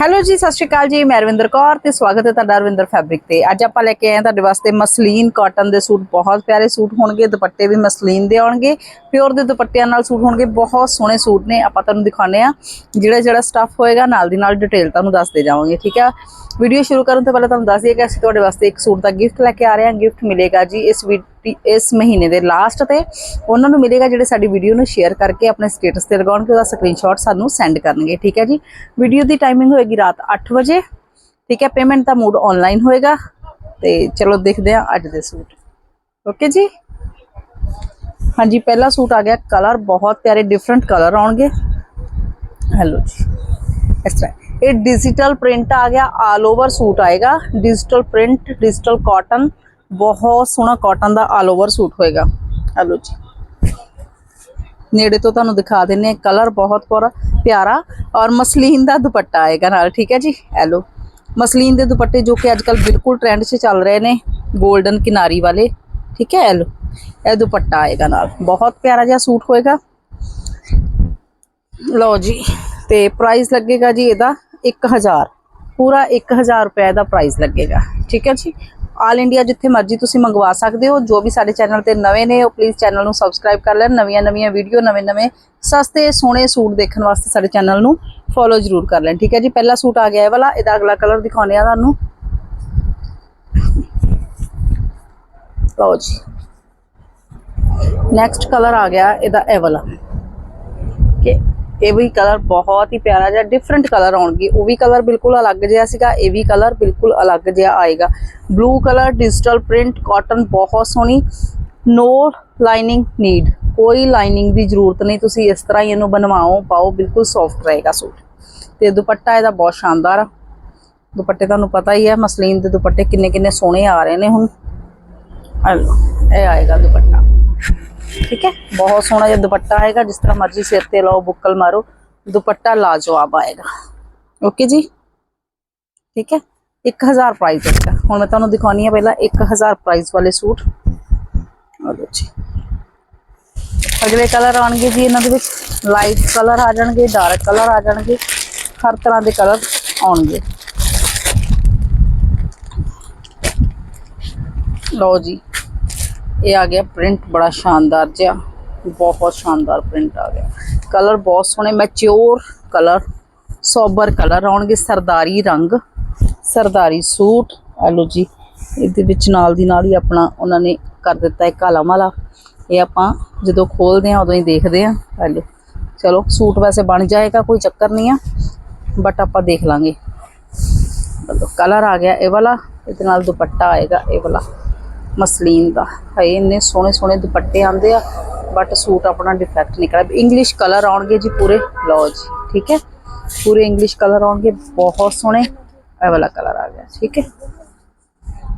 Hello ਜੀ, ਸਤਿ ਸ਼੍ਰੀ ਅਕਾਲ ਜੀ। ਮੈਂ ਰਵਿੰਦਰ ਕੌਰ ਤੇ ਸਵਾਗਤ ਹੈ ਤੁਹਾਡਾ ਰਵਿੰਦਰ ਫੈਬਰਿਕ ਤੇ। ਅੱਜ ਆਪਾਂ ਲੈ ਕੇ ਆਏ ਹਾਂ ਤੁਹਾਡੇ ਵਾਸਤੇ ਮਸਲੀਨ ਕਾਟਨ ਦੇ ਸੂਟ। ਬਹੁਤ ਪਿਆਰੇ ਸੂਟ ਹੋਣਗੇ, ਦੁਪੱਟੇ ਵੀ ਮਸਲੀਨ ਦੇ ਆਉਣਗੇ। ਪਿਓਰ ਦੇ ਦੁਪੱਟਿਆਂ ਨਾਲ ਸੂਟ ਹੋਣਗੇ, ਬਹੁਤ ਸੋਹਣੇ ਸੂਟ ਨੇ। ਆਪਾਂ ਤੁਹਾਨੂੰ ਦਿਖਾਉਂਦੇ ਆ ਜਿਹੜਾ ਜਿਹੜਾ ਸਟੱਫ ਹੋਏਗਾ, ਨਾਲ ਦੀ ਨਾਲ ਡਿਟੇਲ ਤੁਹਾਨੂੰ ਦੱਸਦੇ ਜਾਵਾਂਗੇ, ਠੀਕ ਆ? ਵੀਡੀਓ ਸ਼ੁਰੂ ਕਰਨ ਤੋਂ ਪਹਿਲਾਂ ਤੁਹਾਨੂੰ ਦੱਸ ਦਈਏ ਕਿ ਅਸੀਂ ਤੁਹਾਡੇ ਵਾਸਤੇ ਇੱਕ ਸੂਟ ਦਾ ਗਿਫਟ ਲੈ ਕੇ ਆ ਰਹੇ ਹਾਂ। ਗਿਫਟ ਮਿਲੇਗਾ ਜੀ ਇਸ ਵੀਡੀ ਇਸ ਮਹੀਨੇ ਦੇ ਲਾਸਟ ਤੇ। ਉਹਨਾਂ ਨੂੰ ਮਿਲੇਗਾ ਜਿਹੜੇ ਸਾਡੀ ਵੀਡੀਓ ਨੂੰ ਸ਼ੇਅਰ ਕਰਕੇ ਆਪਣੇ ਸਟੇਟਸ ਤੇ ਲਗਾਉਣਗੇ, ਉਹਦਾ ਸਕਰੀਨਸ਼ਾਟ ਸਾਨੂੰ ਸੈਂਡ ਕਰਨਗੇ, ਠੀਕ ਹੈ ਜੀ? ਵੀਡੀਓ ਦੀ ਟਾਈਮਿੰਗ ਹੋਏਗੀ ਰਾਤ 8 ਵਜੇ, ਠੀਕ ਹੈ? ਪੇਮੈਂਟ ਦਾ ਮੂਡ ਆਨਲਾਈਨ ਹੋਏਗਾ। ਤੇ ਚਲੋ ਦੇਖਦੇ ਹਾਂ ਅੱਜ ਦੇ ਸੂਟ। ਓਕੇ ਜੀ? ਹਾਂਜੀ, ਪਹਿਲਾ ਸੂਟ ਆ ਗਿਆ। ਕਲਰ ਬਹੁਤ ਪਿਆਰੇ ਡਿਫਰੈਂਟ ਕਲਰ ਆਉਣਗੇ। ਹੈਲੋ ਜੀ। ਇਸ ਤਰ੍ਹਾਂ। ਇਹ ਡਿਜੀਟਲ ਪ੍ਰਿੰਟ ਆ ਗਿਆ ਆਲ ਓਵਰ ਸੂਟ ਆਏਗਾ। ਡਿਜੀਟਲ ਪ੍ਰਿੰਟ ਡਿਜੀਟਲ ਕਾਟਨ ਬਹੁਤ ਸੋਹਣਾ ਕਾਟਨ ਦਾ ਆਲ ਓਵਰ ਸੂਟ ਹੋਏਗਾ। ਹੈਲੋ ਜੀ। ਨੇੜੇ ਤੋਂ ਤੁਹਾਨੂੰ ਦਿਖਾ ਦਿੰਨੇ ਆ ਕਲਰ ਬਹੁਤ ਪਿਆਰਾ ਪਿਆਰਾ ਔਰ ਮਸਲੀਨ ਦਾ ਦੁਪੱਟਾ ਆਏਗਾ ਨਾਲ, ਠੀਕ ਹੈ ਜੀ? ਹੈਲੋ। ਮਸਲੀਨ ਦੇ ਦੁਪੱਟੇ ਜੋ ਕਿ ਅੱਜਕੱਲ ਬਿਲਕੁਲ ਟ੍ਰੈਂਡ 'ਚ ਚੱਲ ਰਹੇ ਨੇ 골ਡਨ ਕਿਨਾਰੀ ਵਾਲੇ, ਠੀਕ ਹੈ, ਹੈਲੋ। ਇਹ ਦੁਪੱਟਾ ਆਏਗਾ ਨਾਲ, ਬਹੁਤ ਪਿਆਰਾ ਜਿਹਾ ਸੂਟ ਹੋਏਗਾ। ਲਓ ਜੀ। ਤੇ ਪ੍ਰਾਈਸ ਲੱਗੇਗਾ ਜੀ ਇਹਦਾ 1000 ਪੂਰਾ 1000 ਰੁਪਏ ਦਾ ਪ੍ਰਾਈਸ ਲੱਗੇਗਾ। ਠੀਕ ਹੈ ਜੀ? ਆਲ ਇੰਡੀਆ ਜਿੱਥੇ ਮਰਜ਼ੀ ਤੁਸੀਂ ਮੰਗਵਾ ਸਕਦੇ ਹੋ। ਜੋ ਵੀ ਸਾਡੇ ਚੈਨਲ ਤੇ ਨਵੇਂ ਨੇ, ਉਹ ਪਲੀਜ਼ ਚੈਨਲ ਨੂੰ ਸਬਸਕ੍ਰਾਈਬ ਕਰ ਲੈਣ। ਨਵੀਆਂ ਨਵੀਆਂ ਵੀਡੀਓ ਨਵੇਂ ਨਵੇਂ ਸਸਤੇ, ਸੋਹਣੇ ਸੂਟ ਦੇਖਣ ਵਾਸਤੇ ਸਾਡੇ ਚੈਨਲ ਨੂੰ ਫੋਲੋ ਜ਼ਰੂਰ ਕਰ ਲੈਣ। ਠੀਕ ਹੈ ਜੀ? ਪਹਿਲਾ ਸੂਟ ਆ ਗਿਆ ਇਹ ਵਾਲਾ। ਇਹਦਾ ਅਗਲਾ ਕਲਰ ਦਿਖਾਉਂਦੇ ਆ ਤੁਹਾਨੂੰ। ਲਓ ਜੀ। ਨੈਕਸਟ ਕਲਰ ਆ ਗਿਆ ਇਹਦਾ ਇਹ ਵਾਲਾ। ਕਿ ਇਹ ਵੀ ਕਲਰ ਬਹੁਤ ਹੀ ਪਿਆਰਾ ਜਿਹਾ ਡਿਫਰੈਂਟ ਕਲਰ ਆਉਣਗੇ। ਉਹ ਵੀ ਕਲਰ ਬਿਲਕੁਲ ਅਲੱਗ ਜਿਹਾ ਸੀਗਾ, ਇਹ ਵੀ ਕਲਰ ਬਿਲਕੁਲ ਅਲੱਗ ਜਿਹਾ ਆਏਗਾ। Blue colour digital print cotton ਬਹੁਤ ਸੋਹਣੀ। ਨੋ ਲਾਈਨਿੰਗ ਨੀਡ ਕੋਈ ਲਾਈਨਿੰਗ ਦੀ ਜ਼ਰੂਰਤ ਨਹੀਂ। ਤੁਸੀਂ ਇਸ ਤਰ੍ਹਾਂ ਹੀ ਇਹਨੂੰ ਬਣਵਾਓ, ਪਾਓ, ਬਿਲਕੁਲ ਸੌਫਟ ਰਹੇਗਾ ਸੂਟ। ਤੇ ਦੁਪੱਟਾ ਇਹਦਾ ਬਹੁਤ ਸ਼ਾਨਦਾਰ ਆ। ਦੁਪੱਟੇ ਤੁਹਾਨੂੰ ਪਤਾ ਹੀ ਹੈ, ਮਸਲੀਨ ਦੇ ਦੁਪੱਟੇ ਕਿੰਨੇ ਕਿੰਨੇ ਸੋਹਣੇ ਆ ਰਹੇ ਨੇ ਹੁਣ। ਆਹ ਇਹ ਆਏਗਾ ਦੁਪੱਟਾ। ਠੀਕ ਹੈ ਬਹੁਤ ਸੋਹਣਾ ਜਿਹਾ ਦੁਪੱਟਾ ਆਏਗਾ ਜਿਸ ਤਰ੍ਹਾਂ ਮਰਜ਼ੀ ਸਿਰ ਤੇ ਲਾਓ ਬੁੱਕਲ ਮਾਰੋ ਦੁਪੱਟਾ ਲਾਜਵਾਬ ਆਏਗਾ ਓਕੇ ਜੀ ਠੀਕ ਹੈ 1000 ਪ੍ਰਾਈਸ ਹੈ ਹੁਣ ਮੈਂ ਤੁਹਾਨੂੰ ਦਿਖਾਉਣੀ ਹੈ ਪਹਿਲਾਂ 1000 ਪ੍ਰਾਈਸ ਵਾਲੇ ਸੂਟ ਆਲੋ ਜੀ ਅਗਲੇ ਕਲਰ ਆਣਗੇ ਜੀ ਇਹਨਾਂ ਦੇ ਵਿੱਚ ਲਾਈਟ ਕਲਰ ਆ ਜਾਣਗੇ ਡਾਰਕ ਕਲਰ ਆ ਜਾਣਗੇ ਹਰ ਤਰ੍ਹਾਂ ਦੇ ਕਲਰ ਆਉਣਗੇ ਲਓ ਜੀ ਇਹ ਆ ਗਿਆ ਪ੍ਰਿੰਟ ਬੜਾ ਸ਼ਾਨਦਾਰ ਜਿਹਾ, ਬਹੁਤ ਸ਼ਾਨਦਾਰ ਪ੍ਰਿੰਟ ਆ ਗਿਆ। ਕਲਰ ਬਹੁਤ ਸੋਹਣੇ ਮੈਚਿਓਰ ਕਲਰ ਸੋਬਰ ਕਲਰ ਆਉਣਗੇ ਸਰਦਾਰੀ ਰੰਗ, ਸਰਦਾਰੀ ਸੂਟ। ਆਲੋ ਜੀ, ਇਹਦੇ ਵਿੱਚ ਨਾਲ ਦੀ ਨਾਲ ਹੀ ਆਪਣਾ ਉਹਨਾਂ ਨੇ ਕਰ ਦਿੱਤਾ ਹੈ ਕਾਲਾ ਮਾਲਾ ਇਹ ਆਪਾਂ ਜਦੋਂ ਖੋਲਦੇ ਆ ਉਦੋਂ ਹੀ ਦੇਖਦੇ ਆ ਆਲੋ ਚਲੋ ਸੂਟ ਵੈਸੇ ਬਣ ਜਾਏਗਾ, ਕੋਈ ਚੱਕਰ ਨਹੀਂ ਆ ਬਟ ਆਪਾਂ ਦੇਖ ਲਾਂਗੇ। ਕਲਰ ਆ ਗਿਆ ਇਹ ਵਾਲਾ, ਇਹਦੇ ਨਾਲ ਦੁਪੱਟਾ ਆਏਗਾ ਇਹ ਵਾਲਾ। ਮਸਲੀਨ ਦਾ ਹੈ ਇੰਨੇ ਸੋਹਣੇ ਸੋਹਣੇ ਦੁਪੱਟੇ ਆਉਂਦੇ ਆ ਬਟ ਸੂਟ ਆਪਣਾ ਡਿਫੈਕਟ ਨਿਕਲਿਆ ਇੰਗਲਿਸ਼ ਕਲਰ ਆਉਣਗੇ ਜੀ ਪੂਰੇ ਲਓ ਜੀ ਠੀਕ ਹੈ ਪੂਰੇ ਇੰਗਲਿਸ਼ ਕਲਰ ਆਉਣਗੇ ਬਹੁਤ ਸੋਹਣੇ ਇਹ ਵਾਲਾ ਕਲਰ ਆ ਗਿਆ ਠੀਕ ਹੈ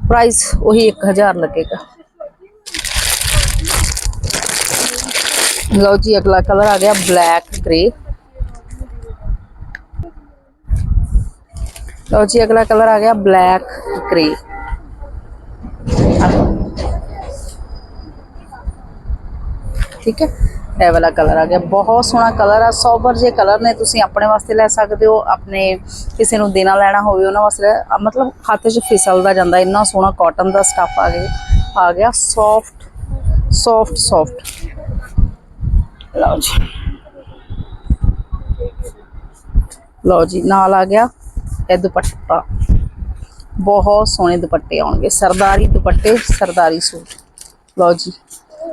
ਪ੍ਰਾਈਸ ਉਹੀ 1000 ਲੱਗੇਗਾ ਲਓ ਜੀ ਅਗਲਾ ਕਲਰ ਆ ਗਿਆ ਬਲੈਕ ਗ੍ਰੇ ਲਓ ਜੀ ਅਗਲਾ ਕਲਰ ਆ ਗਿਆ ਬਲੈਕ ਗ੍ਰੇ ਠੀਕ ਹੈ? ਇਹ ਵਾਲਾ ਕਲਰ ਆ ਗਿਆ। ਬਹੁਤ ਸੋਹਣਾ ਕਲਰ ਆ। ਸੋਬਰ ਜੇ ਕਲਰ ਨੇ ਤੁਸੀਂ ਆਪਣੇ ਵਾਸਤੇ ਲੈ ਸਕਦੇ ਹੋ, ਆਪਣੇ ਕਿਸੇ ਨੂੰ ਦੇਣਾ ਲੈਣਾ ਹੋਵੇ ਉਹਨਾਂ ਵਾਸਤੇ। ਮਤਲਬ ਹੱਥ 'ਚ ਫਿਸਲਦਾ ਜਾਂਦਾ। ਇੰਨਾ ਸੋਹਣਾ ਕਾਟਨ ਦਾ ਸਟੱਫ ਆ ਗਿਆ। ਆ ਗਿਆ ਸੌਫਟ ਸੌਫਟ ਸੌਫਟ ਲਓ ਜੀ। ਲਓ ਜੀ, ਨਾਲ ਆ ਗਿਆ ਇਹ ਦੁਪੱਟਾ। ਬਹੁਤ ਸੋਹਣੇ ਦੁਪੱਟੇ ਆਉਣਗੇ। ਸਰਦਾਰੀ ਦੁਪੱਟੇ, ਸਰਦਾਰੀ ਸੂਟ। ਲਓ ਜੀ।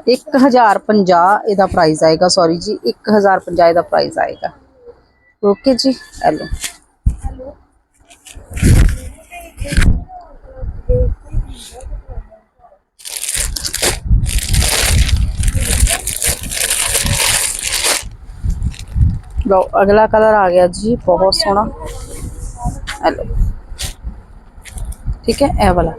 1050 ਇਹਦਾ ਪ੍ਰਾਈਸ ਆਏਗਾ ਸੌਰੀ ਜੀ 1050 ਇਹਦਾ ਪ੍ਰਾਈਸ ਆਏਗਾ। ਓਕੇ ਜੀ ਹੈਲੋ ਲਓ, ਅਗਲਾ ਕਲਰ ਆ ਗਿਆ ਜੀ, ਬਹੁਤ ਸੋਹਣਾ। ਹੈਲੋ ਠੀਕ ਹੈ, ਇਹ ਵਾਲਾ।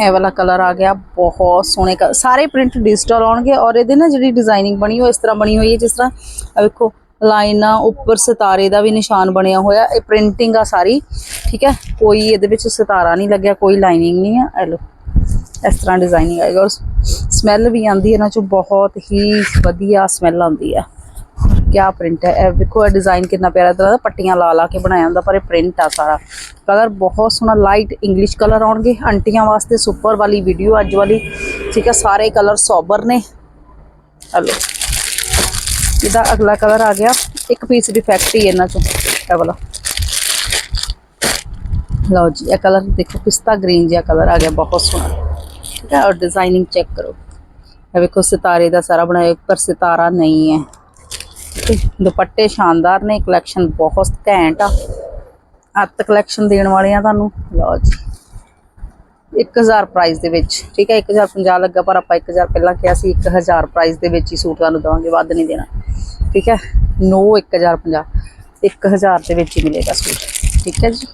ਇਹ ਵਾਲਾ ਕਲਰ ਆ ਗਿਆ, ਬਹੁਤ ਸੋਹਣੇ ਕਲਰ, ਸਾਰੇ ਪ੍ਰਿੰਟ ਡਿਜੀਟਲ ਆਉਣਗੇ ਔਰ ਇਹਦੇ ਨਾ ਜਿਹੜੀ ਡਿਜ਼ਾਈਨਿੰਗ ਬਣੀ ਉਹ ਇਸ ਤਰ੍ਹਾਂ ਬਣੀ ਹੋਈ ਹੈ, ਜਿਸ ਤਰ੍ਹਾਂ ਆ ਵੇਖੋ ਲਾਈਨਾਂ ਉੱਪਰ ਸਿਤਾਰੇ ਦਾ ਵੀ ਨਿਸ਼ਾਨ ਬਣਿਆ ਹੋਇਆ, ਇਹ ਪ੍ਰਿੰਟਿੰਗ ਆ ਸਾਰੀ, ਠੀਕ ਹੈ? ਕੋਈ ਇਹਦੇ ਵਿੱਚ ਸਿਤਾਰਾ ਨਹੀਂ ਲੱਗਿਆ, ਕੋਈ ਲਾਈਨਿੰਗ ਨਹੀਂ ਆ, ਇਹ ਲੋ ਇਸ ਤਰ੍ਹਾਂ ਡਿਜ਼ਾਈਨਿੰਗ ਆਏਗਾ ਔਰ ਸਮੈਲ ਵੀ ਆਉਂਦੀ ਹੈ, ਇਹਨਾਂ ਚੋਂ ਬਹੁਤ ਹੀ ਵਧੀਆ ਸਮੈਲ ਆਉਂਦੀ ਹੈ। ਕਿਆ ਪ੍ਰਿੰਟ ਹੈ? ਇਹ ਵੇਖੋ, ਇਹ ਡਿਜ਼ਾਈਨ ਕਿੰਨਾ ਪਿਆਰਾ ਤਰ੍ਹਾਂ ਦਾ ਪੱਟੀਆਂ ਲਾ ਲਾ ਕੇ ਬਣਾਇਆ ਹੁੰਦਾ, ਪਰ ਇਹ ਪ੍ਰਿੰਟ ਆ ਸਾਰਾ। ਕਲਰ ਬਹੁਤ ਸੋਹਣਾ ਲਾਈਟ ਇੰਗਲਿਸ਼ ਕਲਰ ਆਉਣਗੇ। ਆਂਟੀਆਂ ਵਾਸਤੇ ਸੁਪਰ ਵਾਲੀ ਵੀਡੀਓ ਅੱਜ ਵਾਲੀ। ਠੀਕ ਹੈ, ਸਾਰੇ ਕਲਰ ਸੋਬਰ ਨੇ। ਹਲੋ। ਇਹਦਾ ਅਗਲਾ ਕਲਰ ਆ ਗਿਆ। ਇੱਕ ਪੀਸ ਡਿਫੈਕਟ ਹੀ ਇਹਨਾਂ ਚੋਂ। ਇਹ ਵਾਲਾ। ਲਓ ਜੀ, ਇਹ ਕਲਰ ਦੇਖੋ, ਪਿਸਤਾ ਗ੍ਰੀਨ ਜਿਹਾ ਕਲਰ ਆ ਗਿਆ, ਬਹੁਤ ਸੋਹਣਾ। ਠੀਕ ਹੈ, ਔਰ ਡਿਜ਼ਾਈਨਿੰਗ ਚੈੱਕ ਕਰੋ। ਇਹ ਵੇਖੋ, ਸਿਤਾਰੇ ਦਾ ਸਾਰਾ ਬਣਾਇਆ ਪਰ ਸਿਤਾਰਾ ਨਹੀਂ ਹੈ। ਠੀਕ ਦੁਪੱਟੇ ਸ਼ਾਨਦਾਰ ਨੇ ਕਲੈਕਸ਼ਨ ਬਹੁਤ ਘੈਂਟ ਆ। ਅੱਤ ਕਲੈਕਸ਼ਨ ਦੇਣ ਵਾਲੇ ਆ ਤੁਹਾਨੂੰ, ਲਓ ਜੀ। 1000 ਪ੍ਰਾਈਸ ਦੇ ਵਿੱਚ, ਠੀਕ ਹੈ 1050 ਲੱਗਾ, ਪਰ ਆਪਾਂ 1000 ਪਹਿਲਾਂ ਕਿਹਾ ਸੀ 1000 ਪ੍ਰਾਈਸ ਦੇ ਵਿੱਚ ਹੀ ਸੂਟ ਤੁਹਾਨੂੰ ਦਵਾਂਗੇ, ਵੱਧ ਨਹੀਂ ਦੇਣਾ। ਠੀਕ ਹੈ, ਨੋ 1050 1000 ਦੇ ਵਿੱਚ ਹੀ ਮਿਲੇਗਾ ਸੂਟ। ਠੀਕ ਹੈ ਜੀ।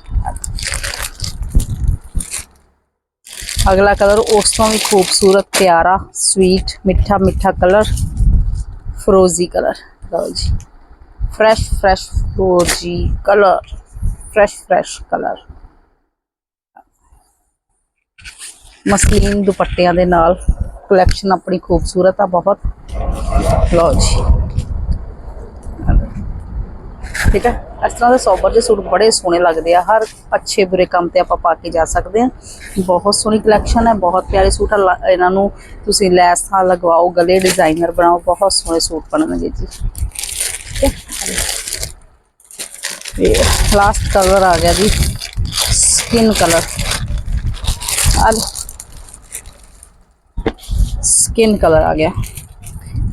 ਅਗਲਾ ਕਲਰ ਉਸ ਤੋਂ ਵੀ ਖੂਬਸੂਰਤ, ਪਿਆਰਾ ਸਵੀਟ ਮਿੱਠਾ ਮਿੱਠਾ ਕਲਰ ਫਰੋਜ਼ੀ ਕਲਰ। ਲਓ ਜੀ fresh fresh ਫਰੋਜ਼ੀ colour fresh fresh colour muslin ਦੁਪੱਟਿਆਂ ਦੇ ਨਾਲ ਕਲੈਕਸ਼ਨ ਆਪਣੀ ਖੂਬਸੂਰਤ ਆ ਬਹੁਤ ਲਓ ਜੀ ਠੀਕ ਹੈ ਇਸ ਤਰ੍ਹਾਂ ਦੇ ਸੋਬਰ ਦੇ ਸੂਟ ਬੜੇ ਸੋਹਣੇ ਲੱਗਦੇ ਆ। ਹਰ ਅੱਛੇ ਬੁਰੇ ਕੰਮ ਤੇ ਆਪਾਂ ਪਾ ਕੇ ਜਾ ਸਕਦੇ ਆ। ਬਹੁਤ ਸੋਹਣੀ ਕਲੈਕਸ਼ਨ ਹੈ ਬਹੁਤ ਪਿਆਰੇ ਸੂਟ ਆ। ਲਾ- ਇਹਨਾਂ ਨੂੰ ਤੁਸੀਂ ਲੈਸ ਨਾਲ ਲਗਵਾਓ, ਗਲੇ ਡਿਜ਼ਾਈਨਰ ਬਣਾਓ, ਬਹੁਤ ਸੋਹਣੇ ਸੂਟ ਬਣਨਗੇ ਜੀ। ਠੀਕ ਹੈ। ਇਹ ਲਾਸਟ ਕਲਰ ਆ ਗਿਆ ਜੀ ਸਕਿਨ ਕਲਰ ਆ ਸਕਿਨ ਕਲਰ ਆ ਗਿਆ।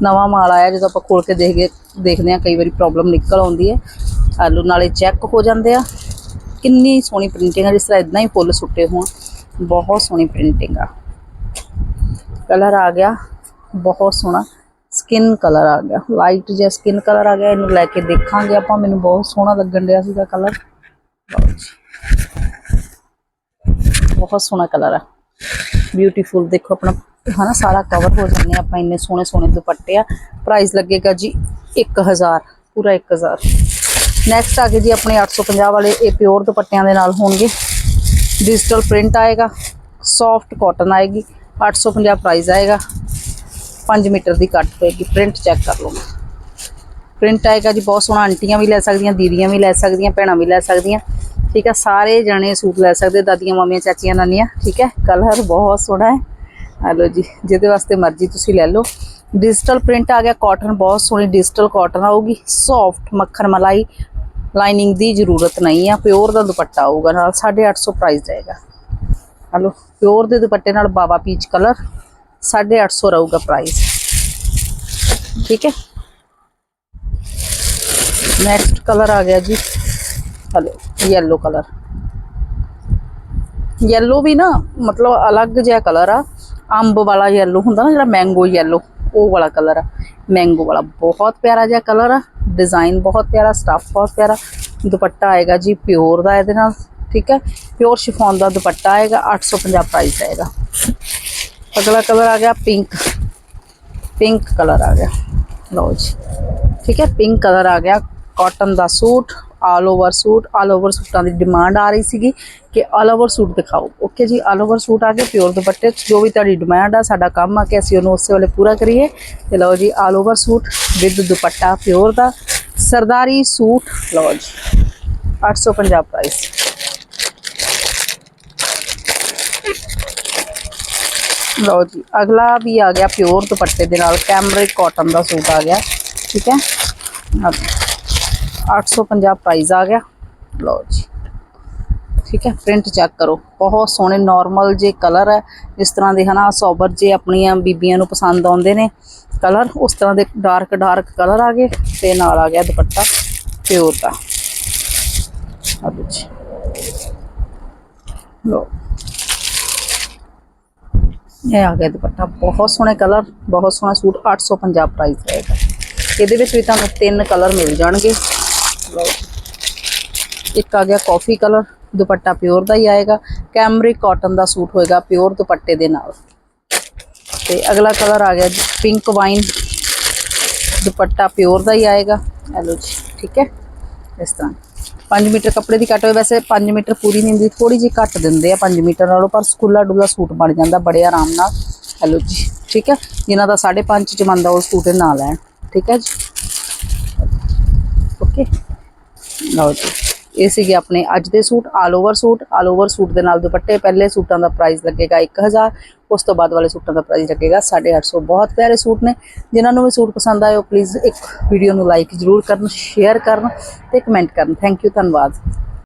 ਨਵਾਂ ਮਾਲ ਆਇਆ, ਜਦੋਂ ਆਪਾਂ ਖੋਲ ਕੇ ਦੇਖਦੇ ਦੇਖਦੇ ਆ ਕਈ ਵਾਰੀ ਪ੍ਰੋਬਲਮ ਨਿਕਲ ਆਉਂਦੀ ਹੈ। ਆਲੂ ਨਾਲੇ ਚੈੱਕ ਹੋ ਜਾਂਦੇ ਆ। ਕਿੰਨੀ ਸੋਹਣੀ ਪ੍ਰਿੰਟਿੰਗ ਆ, ਜਿਸ ਤਰ੍ਹਾਂ ਇਦਾਂ ਹੀ ਫੁੱਲ ਸੁੱਟੇ ਹੋਣ। ਬਹੁਤ ਸੋਹਣੀ ਪ੍ਰਿੰਟਿੰਗ ਆ। ਕਲਰ ਆ ਗਿਆ, ਬਹੁਤ ਸੋਹਣਾ। ਸਕਿਨ ਕਲਰ ਆ ਗਿਆ। ਲਾਈਟ ਜਿਹਾ ਸਕਿਨ ਕਲਰ ਆ ਗਿਆ। ਇਹਨੂੰ ਲੈ ਕੇ ਦੇਖਾਂਗੇ ਆਪਾਂ। ਮੈਨੂੰ ਬਹੁਤ ਸੋਹਣਾ ਲੱਗਣ ਡਿਆ ਸੀਗਾ ਕਲਰ ਬਹੁਤ ਸੋਹਣਾ ਕਲਰ ਆ। ਬਿਊਟੀਫੁਲ ਦੇਖੋ ਆਪਣਾ। ਹਨਾ, ਸਾਰਾ ਕਵਰ ਹੋ ਜਾਂਦੇ ਆ ਆਪਾਂ। ਇੰਨੇ ਸੋਹਣੇ ਸੋਹਣੇ ਦੁਪੱਟੇ ਆ। ਪ੍ਰਾਈਸ ਲੱਗੇਗਾ ਜੀ 1000 ਪੂਰਾ 1000 ਨੈਕਸਟ ਆ ਗਏ ਜੀ ਆਪਣੇ 850 ਵਾਲੇ, ਇਹ ਪਿਓਰ ਦੁਪੱਟਿਆਂ ਦੇ ਨਾਲ ਹੋਣਗੇ। ਡਿਜੀਟਲ ਪ੍ਰਿੰਟ ਆਏਗਾ ਸੌਫਟ ਕਾਟਨ ਆਏਗੀ 850 ਪ੍ਰਾਈਸ ਆਏਗਾ। 5 ਮੀਟਰ ਦੀ ਕੱਟ ਹੋਏਗੀ ਪ੍ਰਿੰਟ ਚੈੱਕ ਕਰ ਲਓ ਪ੍ਰਿੰਟ ਆਏਗਾ ਜੀ, ਬਹੁਤ ਸੋਹਣਾ, ਆਂਟੀਆਂ ਵੀ ਲੈ ਸਕਦੀਆਂ, ਦੀਦੀਆਂ ਵੀ ਲੈ ਸਕਦੀਆਂ, ਭੈਣਾਂ ਵੀ ਲੈ ਸਕਦੀਆਂ। ਠੀਕ ਹੈ ਸਾਰੇ ਜਣੇ ਸੂਟ ਲੈ ਸਕਦੇ, ਦਾਦੀਆਂ, ਮਾਮੀਆਂ, ਚਾਚੀਆਂ, ਨਾਨੀਆਂ। ਠੀਕ ਹੈ ਕਲਰ ਬਹੁਤ ਸੋਹਣਾ ਹੈ। ਆ ਲਓ ਜੀ, ਜਿਹਦੇ ਵਾਸਤੇ ਮਰਜ਼ੀ ਤੁਸੀਂ ਲੈ ਲਓ। ਡਿਜੀਟਲ ਪ੍ਰਿੰਟ ਆ ਗਿਆ ਕਾਟਨ ਬਹੁਤ ਸੋਹਣੀ ਡਿਜੀਟਲ ਕਾਟਨ ਆਊਗੀ ਸੌਫਟ ਮੱਖਣ ਮਲਾਈ ਲਾਈਨਿੰਗ ਦੀ ਜ਼ਰੂਰਤ ਨਹੀਂ ਆ ਪਿਓਰ ਦਾ ਦੁਪੱਟਾ ਆਊਗਾ, ਨਾਲ 850 ਪ੍ਰਾਈਸ ਜਾਏਗਾ। ਹਲੋ ਪਿਓਰ ਦੇ ਦੁਪੱਟੇ ਨਾਲ ਬਾਬਾ ਪੀਚ ਕਲਰ 850 ਰਹੂਗਾ ਪ੍ਰਾਈਸ ਠੀਕ ਹੈ? ਨੈਕਸਟ ਕਲਰ ਆ ਗਿਆ ਜੀ। ਹਲੋ ਯੈਲੋ ਕਲਰ ਯੈਲੋ ਵੀ ਨਾ ਮਤਲਬ ਅਲੱਗ ਜਿਹਾ ਕਲਰ ਆ। ਅੰਬ ਵਾਲਾ ਯੈਲੋ ਹੁੰਦਾ ਨਾ ਜਿਹੜਾ ਮੈਂਗੋ ਯੈਲੋ ਉਹ ਵਾਲਾ ਕਲਰ ਆ। ਮੈਂਗੋ ਵਾਲਾ ਬਹੁਤ ਪਿਆਰਾ ਜਿਹਾ ਕਲਰ ਆ। ਡਿਜ਼ਾਈਨ ਬਹੁਤ ਪਿਆਰਾ ਸਟੱਫ ਬਹੁਤ ਪਿਆਰਾ। ਦੁਪੱਟਾ ਆਏਗਾ ਜੀ ਪਿਓਰ ਦਾ ਇਹਦੇ ਨਾਲ, ਠੀਕ ਹੈ ਪਿਓਰ ਸ਼ਿਫੋਨ ਦਾ ਦੁਪੱਟਾ ਆਏਗਾ 850 ਪ੍ਰਾਈਸ ਆਏਗਾ। ਅਗਲਾ ਕਲਰ ਆ ਗਿਆ ਪਿੰਕ ਪਿੰਕ ਕਲਰ ਆ ਗਿਆ। ਲਓ ਜੀ। ਠੀਕ ਹੈ ਪਿੰਕ ਕਲਰ ਆ ਗਿਆ। ਕਾਟਨ ਦਾ suit. All over suit all over ਸੂਟਾਂ ਦੀ ਡਿਮਾਂਡ ਆ ਰਹੀ ਸੀਗੀ ਕਿ ਆਲ ਓਵਰ ਸੂਟ ਦਿਖਾਓ। ਓਕੇ ਜੀ ਆਲ ਓਵਰ ਸੂਟ ਆ ਗਏ ਪਿਓਰ ਦੁਪੱਟੇ 'ਚ ਜੋ ਵੀ ਤੁਹਾਡੀ ਡਿਮਾਂਡ ਆ, ਸਾਡਾ ਕੰਮ ਆ ਕਿ ਅਸੀਂ ਉਹਨੂੰ ਉਸੇ ਵੇਲੇ ਪੂਰਾ ਕਰੀਏ। ਤੇ ਲਓ ਜੀ ਆਲ ਓਵਰ ਸੂਟ ਵਿਦ ਦੁਪੱਟਾ ਪਿਓਰ ਦਾ। ਸਰਦਾਰੀ ਸੂਟ, ਲਓ ਜੀ 850 ਪ੍ਰਾਈਸ ਲਓ ਜੀ, ਅਗਲਾ ਵੀ ਆ ਗਿਆ ਪਿਓਰ ਦੁਪੱਟੇ ਦੇ ਨਾਲ ਕੈਮਰਿਕ ਕਾਟਨ ਦਾ ਸੂਟ ਆ ਗਿਆ, ਠੀਕ ਹੈ? ਆਹ 850 ਪ੍ਰਾਈਸ ਆ ਗਿਆ। ਲਓ ਜੀ। ਠੀਕ ਹੈ ਪ੍ਰਿੰਟ ਚੈੱਕ ਕਰੋ। ਬਹੁਤ ਸੋਹਣੇ ਨਾਰਮਲ ਜੇ ਕਲਰ ਹੈ ਇਸ ਤਰ੍ਹਾਂ ਦੇ ਹਨਾ ਸੋਬਰ ਜੇ ਆਪਣੀਆਂ ਬੀਬੀਆਂ ਨੂੰ ਪਸੰਦ ਆਉਂਦੇ ਨੇ ਕਲਰ ਉਸ ਤਰ੍ਹਾਂ ਦੇ ਡਾਰਕ ਡਾਰਕ ਕਲਰ ਆ ਗਏ ਤੇ ਨਾਲ ਆ ਗਿਆ ਦੁਪੱਟਾ ਪਿਓਰ ਦਾ। ਆ ਲਓ ਜੀ। ਲਓ। ਇਹ ਆ ਗਿਆ ਦੁਪੱਟਾ। ਬਹੁਤ ਸੋਹਣੇ ਕਲਰ ਬਹੁਤ ਸੋਹਣਾ ਸੂਟ 850 ਪ੍ਰਾਈਸ ਰਹੇਗਾ ਇਹਦੇ ਵਿੱਚ ਵੀ ਤੁਹਾਨੂੰ ਤਿੰਨ ਕਲਰ ਮਿਲ ਜਾਣਗੇ। ਇੱਕ ਆ ਗਿਆ ਕਾਫੀ ਕਲਰ ਦੁਪੱਟਾ ਪਿਓਰ ਦਾ ਹੀ ਆਏਗਾ। ਕੈਮਰਿਕ ਕਾਟਨ ਦਾ ਸੂਟ ਹੋਏਗਾ ਪਿਓਰ ਦੁਪੱਟੇ ਦੇ ਨਾਲ। ਤੇ ਅਗਲਾ ਕਲਰ ਆ ਗਿਆ ਜੀ ਪਿੰਕ ਵਾਈਨ ਦੁਪੱਟਾ ਪਿਓਰ ਦਾ ਹੀ ਆਏਗਾ। ਇਹ ਜੀ, ਠੀਕ ਹੈ? ਇਸ ਤਰ੍ਹਾਂ। 5 ਮੀਟਰ ਕੱਪੜੇ ਦੀ ਕੱਟ ਹੋਏ, ਵੈਸੇ 5 ਮੀਟਰ ਪੂਰੀ ਨਹੀਂ ਹੁੰਦੀ ਥੋੜੀ ਜਿਹੀ ਘੱਟ ਦਿੰਦੇ ਆ 5 ਮੀਟਰ ਨਾਲੋਂ, ਪਰ ਸਕੂਲਾ ਡੁੱਲਾ ਸੂਟ ਬਣ ਜਾਂਦਾ ਬੜੇ ਆਰਾਮ ਨਾਲ। ਹੈਲੋ ਜੀ, ਠੀਕ ਹੈ? ਜਿਨ੍ਹਾਂ ਦਾ 5.5 ਚ ਮੰਨਦਾ ਉਹ ਸੂਟ ਨਾਲ ਲੈਣ ਠੀਕ ਹੈ ਜੀ? ਓਕੇ। ਲਓ ਜੀ। ਇਹ ਸੀਗੇ ਆਪਣੇ ਅੱਜ ਦੇ suit all over suit all over suit ਦੇ ਨਾਲ ਦੁਪੱਟੇ। ਪਹਿਲੇ ਸੂਟਾਂ ਦਾ ਪ੍ਰਾਈਸ ਲੱਗੇਗਾ 1000 ਉਸ ਤੋਂ ਬਾਅਦ ਵਾਲੇ ਸੂਟਾਂ ਦਾ ਪ੍ਰਾਈਸ ਲੱਗੇਗਾ 850 ਬਹੁਤ ਪਿਆਰੇ ਸੂਟ ਨੇ। ਜਿਨ੍ਹਾਂ ਨੂੰ ਵੀ ਸੂਟ ਪਸੰਦ ਆਏ, ਉਹ ਪਲੀਜ਼ ਇੱਕ ਵੀਡੀਓ ਨੂੰ ਲਾਈਕ ਜ਼ਰੂਰ ਕਰਨ ਸ਼ੇਅਰ ਕਰਨ ਤੇ ਕਮੈਂਟ ਕਰਨ। ਥੈਂਕ ਯੂ ਧੰਨਵਾਦ।